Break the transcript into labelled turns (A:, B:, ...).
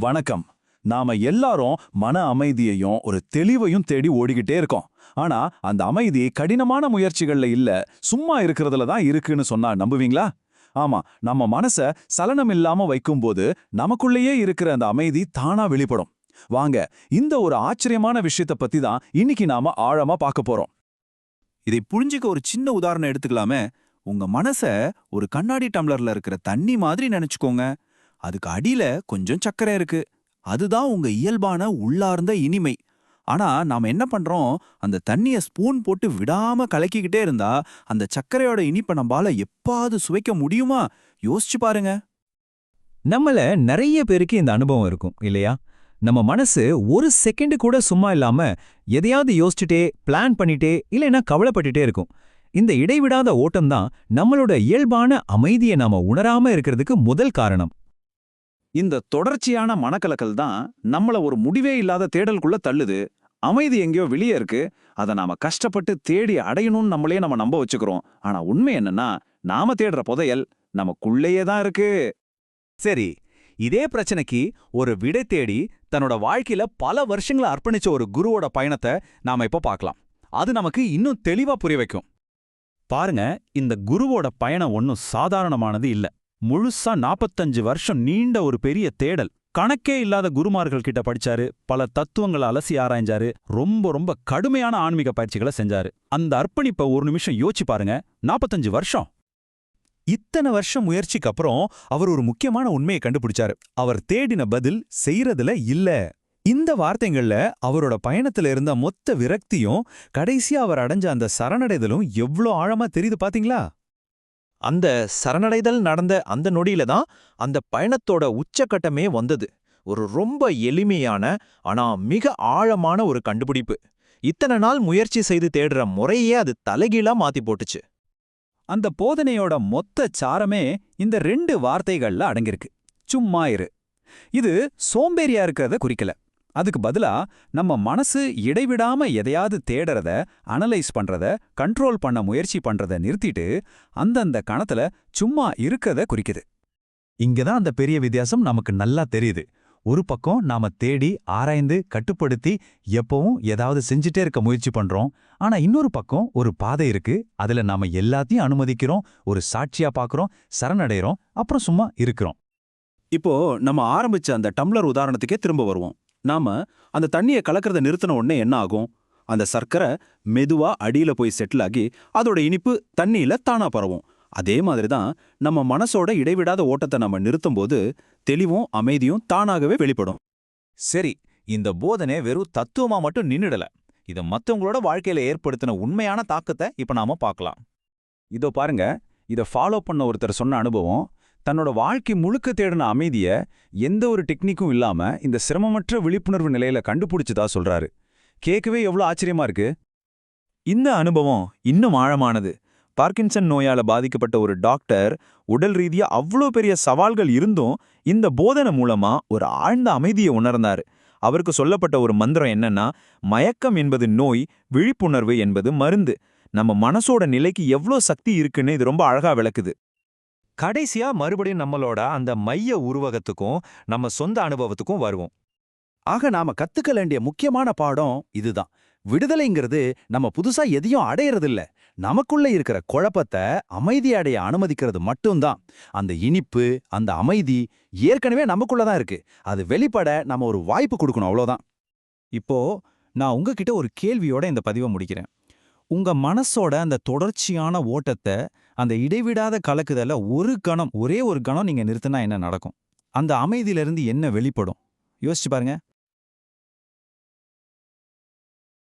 A: வணக்கம். நாம எல்லாரும் மன அமைதியையும் ஒரு தெளிவையும் தேடி ஓடிக்கிட்டே இருக்கோம். ஆனா அந்த அமைதி கடினமான முயற்சிகள்ல இல்ல சும்மா இருக்கிறதுல தான் இருக்குன்னு சொன்னா நம்புவீங்களா? ஆமா நம்ம மனச சலனம் இல்லாம வைக்கும்போது நமக்குள்ளேயே இருக்கிற அந்த அமைதி தானா வெளிப்படும். வாங்க இந்த ஒரு ஆச்சரியமான விஷயத்த பத்தி தான் இன்னைக்கு நாம ஆழமா பார்க்க போறோம்.
B: இதை புரிஞ்சுக்க ஒரு சின்ன உதாரணம் எடுத்துக்கலாமே. உங்க மனச ஒரு கண்ணாடி டம்ளர்ல இருக்கிற தண்ணி மாதிரி நினைச்சுக்கோங்க. அதுக்கு அடியில கொஞ்சம் சர்க்கரை இருக்கு. அதுதான் உங்க இயல்பான உள்ளார்ந்த இனிமை. ஆனா நாம என்ன பண்றோம்? அந்த தண்ணிய ஸ்பூன் போட்டு விடாம கலக்கிக்கிட்டே இருந்தா அந்த சர்க்கரையோட இனிப்பை நம்மால எப்பாவது சுவைக்க முடியுமா? யோசிச்சு பாருங்க.
C: நம்மள நிறைய பேருக்கு இந்த அனுபவம் இருக்கும் இல்லையா? நம்ம மனசு ஒரு செகண்ட் கூட சும்மா இல்லாம எதையாவது யோசிச்சுட்டே பிளான் பண்ணிட்டே இல்லைன்னா கவலைப்பட்டுட்டே இருக்கும். இந்த இடைவிடாத ஓட்டம் தான் நம்மளோட இயல்பான அமைதியை நாம உணராம இருக்கிறதுக்கு முதல் காரணம்.
A: இந்த தொடர்ச்சியான மனக்கலக்கல் தான் நம்மள ஒரு முடிவே இல்லாத தேடலுக்குள்ள தள்ளுது. அமைதி எங்கேயோ வெளியே இருக்கு. அதை நாம கஷ்டப்பட்டு தேடி அடையணும்னு நம்மளே நம்ம நம்ப வச்சுக்கிறோம். ஆனா உண்மை என்னன்னா நாம தேடுற புதையல் நமக்குள்ளேயே தான் இருக்கு.
C: சரி இதே பிரச்சனைக்கு ஒரு விடை தேடி தன்னோட வாழ்க்கையில பல வருஷங்களை அர்ப்பணிச்ச ஒரு குருவோட பயணத்தை நாம இப்ப பார்க்கலாம். அது நமக்கு இன்னும் தெளிவா புரிய வைக்கும். பாருங்க இந்த குருவோட பயணம் ஒன்னும் சாதாரணமானது இல்ல. முழுசா நாப்பத்தஞ்சு வருஷம் நீண்ட ஒரு பெரிய தேடல். கணக்கே இல்லாத குருமார்கள் கிட்ட படிச்சாரு. பல தத்துவங்களை அலசி ஆராய்ஞ்சாரு. ரொம்ப ரொம்ப கடுமையான ஆன்மீக பயிற்சிகளை செஞ்சாரு. அந்த அர்ப்பணிப்பை ஒரு நிமிஷம் யோசிச்சு பாருங்க. நாப்பத்தஞ்சு வருஷம். இத்தனை வருஷம் முயற்சிக்கு அப்புறம் அவர் ஒரு முக்கியமான உண்மையை கண்டுபிடிச்சாரு. அவர் தேடின பதில் செய்யறதுல இல்ல. இந்த வார்த்தைகள்ல அவரோட பயணத்துல இருந்த மொத்த விரக்தியும் கடைசியா அவர் அடைஞ்ச அந்த சரணடைதலும் எவ்ளோ ஆழமா தெரியுது பாத்தீங்களா?
D: அந்த சரணடைதல் நடந்த அந்த நொடியில தான் அந்த பயணத்தோட உச்சக்கட்டமே வந்தது. ஒரு ரொம்ப எளிமையான ஆனா மிக ஆழமான ஒரு கண்டுபிடிப்பு. இத்தனை நாள் முயற்சி செய்து தேடுற முறையே அது தலைகீழா மாத்தி போட்டுச்சு.
C: அந்த போதனையோட மொத்த சாரமே இந்த ரெண்டு வார்த்தைகள்ல அடங்கியிருக்கு. சும்மா இரு. இது சோம்பேறியா இருக்கிறத குறிக்கல. அதுக்கு பதிலா நம்ம மனசு இடைவிடாம எதையாவது தேடறத அனலைஸ் பண்றத கண்ட்ரோல் பண்ண முயற்சி பண்றத நிறுத்திட்டு அந்தந்த கணத்துல சும்மா இருக்கத குறிக்குது. இங்கதான் அந்த பெரிய வித்தியாசம் நமக்கு நல்லா தெரியுது. ஒரு பக்கம் நாம தேடி ஆராய்ந்து கட்டுப்படுத்தி எப்பவும் ஏதாவது செஞ்சுட்டே இருக்க முயற்சி பண்றோம். ஆனா இன்னொரு பக்கம் ஒரு பாதை இருக்கு. அதுல நாம எல்லாத்தையும் அனுமதிக்கிறோம் ஒரு சாட்சியா பாக்குறோம் சரணடைறோம் அப்புறம் சும்மா இருக்கிறோம்.
B: இப்போ நம்ம ஆரம்பிச்ச அந்த டம்ளர் உதாரணத்துக்கே திரும்ப வருவோம். நாம அந்த தண்ணியை கலக்கிறத நிறுத்தின உடனே என்ன ஆகும்? அந்த சர்க்கரை மெதுவா அடியில போய் செட்டில் ஆகி அதோட இனிப்பு தண்ணியில தானா பரவும். அதே மாதிரி தான் நம்ம மனசோட இடைவிடாத ஓட்டத்தை நம்ம நிறுத்தும்போது தெளிவும் அமைதியும் தானாகவே வெளிப்படும்.
C: சரி இந்த போதனை வெறும் தத்துவமா மட்டும் நின்னுடல. இத மத்தவங்களோட வாழ்க்கையில ஏற்படுத்தின உண்மையான தாக்கத்தை இப்ப நாம பார்க்கலாம். இதோ பாருங்க இத ஃபாலோ பண்ண ஒருத்தர் சொன்ன அனுபவம் தன்னோட வாழ்க்கை முழுக்க தேடின அமைதிய எந்த ஒரு டெக்னிக்கும் இல்லாம இந்த சிரமமற்ற விழிப்புணர்வு நிலையில கண்டுபிடிச்சதா சொல்றாரு. கேட்கவே எவ்வளோ ஆச்சரியமா இருக்கு.
D: இந்த அனுபவம் இன்னும் ஆழமானது. பார்க்கின்சன் நோயால பாதிக்கப்பட்ட ஒரு டாக்டர் உடல் ரீதியா அவ்வளோ பெரிய சவால்கள் இருந்தும் இந்த போதனை மூலமா ஒரு ஆழ்ந்த அமைதியை உணர்ந்தாரு. அவருக்கு சொல்லப்பட்ட ஒரு மந்திரம் என்னன்னா மயக்கம் என்பது நோய் விழிப்புணர்வு என்பது மருந்து. நம்ம மனசோட நிலைக்கு எவ்வளோ சக்தி இருக்குன்னு இது ரொம்ப அழகா விளக்குது. கடைசியா மறுபடியும் நம்மளோட அந்த மைய உருவகத்துக்கும் நம்ம சொந்த அனுபவத்துக்கும் வருவோம்.
B: ஆக நாம கத்துக்க வேண்டிய முக்கியமான பாடம் இதுதான். விடுதலைங்கிறது நம்ம புதுசா எதையும் அடையறதில்ல. நமக்குள்ள இருக்கிற குழப்பத்தை அமைதி அடைய அனுமதிக்கிறது மட்டும்தான். அந்த இனிப்பு அந்த அமைதி ஏற்கனவே நமக்குள்ள தான் இருக்கு. அது வெளிப்பட நம்ம ஒரு வாய்ப்பு கொடுக்கணும் அவ்வளோதான்.
D: இப்போ நான் உங்ககிட்ட ஒரு கேள்வியோட இந்த பதிவை முடிக்கிறேன். உங்க மனசோட அந்த தொடர்ச்சியான ஓட்டத்தை அந்த இடைவிடாத கலக்குதல ஒரு கணம் ஒரே ஒரு கணம் நீங்க நிறுத்தினா என்ன நடக்கும்? அந்த அமைதியிலிருந்து என்ன வெளிப்படும்? யோசிச்சு பாருங்க.